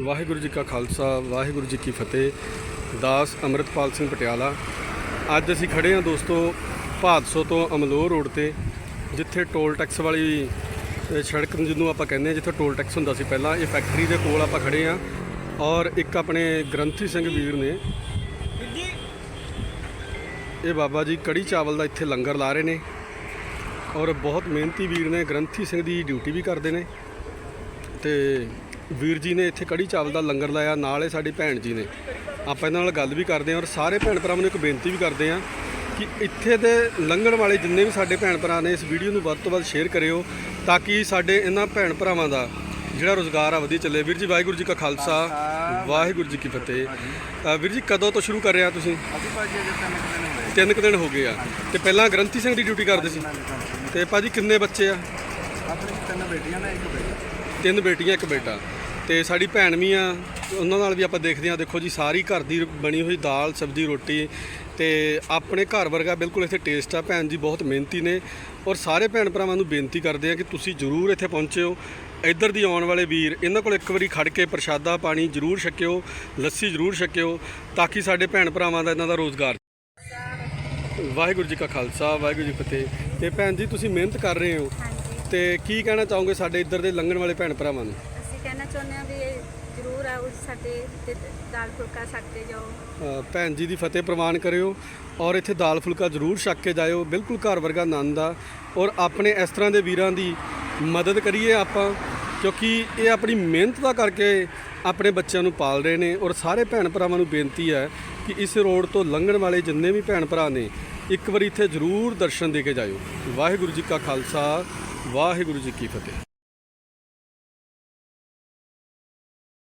ਵਾਹਿਗੁਰੂ ਜੀ ਕਾ ਖਾਲਸਾ, ਵਾਹਿਗੁਰੂ ਜੀ ਕੀ ਫਤਿਹ। ਦਾਸ ਅਮਰਤਪਾਲ ਸਿੰਘ ਪਟਿਆਲਾ। ਅੱਜ ਅਸੀਂ ਖੜੇ ਹਾਂ ਦੋਸਤੋ ਭਾਦਸੋ ਤੋਂ ਅਮਲੋਹ ਰੋਡ ਤੇ, ਜਿੱਥੇ ਟੋਲ ਟੈਕਸ ਵਾਲੀ ਸੜਕ ਨੂੰ ਜਿਹਨੂੰ ਆਪਾਂ ਕਹਿੰਦੇ ਹਾਂ, ਜਿੱਥੇ ਟੋਲ ਟੈਕਸ ਹੁੰਦਾ ਸੀ ਪਹਿਲਾਂ, ਇਹ ਫੈਕਟਰੀ ਦੇ ਕੋਲ ਆਪਾਂ ਖੜੇ ਹਾਂ। ਔਰ ਇੱਕ ਆਪਣੇ ਗ੍ਰੰਥੀ ਸਿੰਘ ਵੀਰ ਨੇ। ਇਹ ਬਾਬਾ ਜੀ ਕੜੀ ਚਾਵਲ ਦਾ ਇੱਥੇ ਲੰਗਰ ਲਾ ਰਹੇ ਨੇ। ਔਰ ਬਹੁਤ ਮਿਹਨਤੀ ਵੀਰ ਨੇ, ਗ੍ਰੰਥੀ ਸਿੰਘ ਦੀ ਡਿਊਟੀ ਵੀ ਕਰਦੇ ਨੇ। ਤੇ ਵੀਰ ਜੀ ਨੇ ਇੱਥੇ ਕੜੀ ਚਾਵਲ ਦਾ ਲੰਗਰ ਲਾਇਆ ਨਾਲ ਸਾਡੀ ਭੈਣ ਜੀ ਨੇ। ਆਪਾਂ ਇਹਨਾਂ ਨਾਲ ਗੱਲ ਵੀ ਕਰਦੇ ਹਾਂ ਔਰ ਸਾਰੇ ਭੈਣ ਭਰਾਵਾਂ ਨੂੰ ਇੱਕ ਬੇਨਤੀ ਵੀ ਕਰਦੇ ਹਾਂ ਕਿ ਇੱਥੇ ਦੇ ਲੰਘਣ ਵਾਲੇ ਜਿੰਨੇ ਵੀ ਸਾਡੇ ਭੈਣ ਭਰਾ ਨੇ ਇਸ ਵੀਡੀਓ ਨੂੰ ਵੱਧ ਤੋਂ ਵੱਧ ਸ਼ੇਅਰ ਕਰਿਓ ਤਾਂ ਕਿ ਸਾਡੇ ਇਹਨਾਂ ਭੈਣ ਭਰਾਵਾਂ ਦਾ ਜਿਹੜਾ ਰੋਜ਼ਗਾਰ ਆ ਵਧੀਆ ਚੱਲੇ। ਵੀਰ ਜੀ ਵਾਹਿਗੁਰੂ ਜੀ ਕਾ ਖਾਲਸਾ ਵਾਹਿਗੁਰੂ ਜੀ ਕੀ ਫਤਿਹ। ਵੀਰ ਜੀ ਕਦੋਂ ਤੋਂ ਸ਼ੁਰੂ ਕਰ ਰਹੇ ਆ ਤੁਸੀਂ? ਅਸੀਂ ਭਾਜੀ ਅਜੇ ਤਿੰਨ ਕੁ ਦਿਨ ਹੋਏ ਤਿੰਨ ਕੁ ਦਿਨ ਹੋ ਗਏ ਆ। ਤੇ ਪਹਿਲਾਂ ਗ੍ਰੰਥੀ ਸਿੰਘ ਦੀ ਡਿਊਟੀ ਕਰਦੇ ਸੀ? ਤੇ ਭਾਜੀ ਕਿੰਨੇ ਬੱਚੇ ਆ? ਆਪਣੀ ਤਿੰਨ ਬੇਟੀਆਂ ਨੇ ਇੱਕ ਬੇਟਾ। ਤਿੰਨ ਬੇਟੀਆਂ ਇੱਕ ਬੇਟਾ। ਤੇ ਸਾਡੀ ਭੈਣ ਵੀ ਆ ਉਹਨਾਂ ਨਾਲ ਵੀ ਆਪਾਂ ਦੇਖਦੇ ਹਾਂ। ਦੇਖੋ ਜੀ ਸਾਰੀ ਘਰ ਦੀ ਬਣੀ ਹੋਈ ਦਾਲ ਸਬਜ਼ੀ ਰੋਟੀ ਤੇ ਆਪਣੇ ਘਰ ਵਰਗਾ ਬਿਲਕੁਲ ਇੱਥੇ ਟੇਸਟ ਆ। ਭੈਣ ਜੀ ਬਹੁਤ ਮਿਹਨਤੀ ਨੇ ਔਰ ਸਾਰੇ ਭੈਣ ਭਰਾਵਾਂ ਨੂੰ ਬੇਨਤੀ ਕਰਦੇ ਆ ਕਿ ਤੁਸੀਂ ਜਰੂਰ ਇੱਥੇ ਪਹੁੰਚਿਓ। ਇੱਧਰ ਦੀ ਆਉਣ ਵਾਲੇ ਵੀਰ ਇਹਨਾਂ ਕੋਲ ਇੱਕ ਵਾਰੀ ਖੜ ਕੇ ਪ੍ਰਸ਼ਾਦਾ ਪਾਣੀ ਜਰੂਰ ਛਕਿਓ ਲੱਸੀ ਜਰੂਰ ਛਕਿਓ ਤਾਂ ਕਿ ਸਾਡੇ ਭੈਣ ਭਰਾਵਾਂ ਦਾ ਇਹਨਾਂ ਦਾ ਰੋਜ਼ਗਾਰ। ਵਾਹਿਗੁਰੂ ਜੀ ਕਾ ਖਾਲਸਾ ਵਾਹਿਗੁਰੂ ਜੀ ਫਤਿਹ। ਤੇ ਭੈਣ ਜੀ ਤੁਸੀਂ ਮਿਹਨਤ ਕਰ ਰਹੇ ਹੋ ਤੇ ਕੀ ਕਹਿਣਾ ਚਾਹੋਗੇ ਸਾਡੇ ਇੱਧਰ ਦੇ ਲੰਘਣ ਵਾਲੇ ਭੈਣ ਭਰਾਵਾਂ ਨੂੰ? ਕਹਿਣਾ ਚਾਹੁੰਦੇ ਹਾਂ ਵੀ ਇਹ ਜ਼ਰੂਰ ਆਓ ਸਾਡੇ ਤੇ ਦਾਲ ਫੁਲਕਾ ਛਕ ਕੇ ਜਾਓ। ਅ, ਭੈਣ ਜੀ ਦੀ ਫਤਿਹ ਪ੍ਰਵਾਨ ਕਰਿਓ ਔਰ ਇੱਥੇ ਦਾਲ ਫੁਲਕਾ ਜ਼ਰੂਰ ਛੱਕ ਕੇ ਜਾਇਓ ਬਿਲਕੁਲ ਘਰ ਵਰਗਾ ਆਨੰਦ ਆ ਔਰ ਆਪਣੇ ਇਸ ਤਰ੍ਹਾਂ ਦੇ ਵੀਰਾਂ ਦੀ ਮਦਦ ਕਰੀਏ ਆਪਾਂ ਕਿਉਂਕਿ ਇਹ ਆਪਣੀ ਮਿਹਨਤ ਦਾ ਕਰਕੇ ਆਪਣੇ ਬੱਚਿਆਂ ਨੂੰ ਪਾਲ ਰਹੇ ਨੇ ਔਰ ਸਾਰੇ ਭੈਣ ਭਰਾਵਾਂ ਨੂੰ ਬੇਨਤੀ ਹੈ ਕਿ ਇਸ ਰੋਡ ਤੋਂ ਲੰਘਣ ਵਾਲੇ ਜਿੰਨੇ ਵੀ ਭੈਣ ਭਰਾ ਨੇ ਇੱਕ ਵਾਰੀ ਇੱਥੇ ਜ਼ਰੂਰ ਦਰਸ਼ਨ ਦੇ ਕੇ ਜਾਇਓ। ਵਾਹਿਗੁਰੂ ਜੀ ਕਾ ਖਾਲਸਾ ਵਾਹਿਗੁਰੂ ਜੀ ਕੀ ਫਤਿਹ।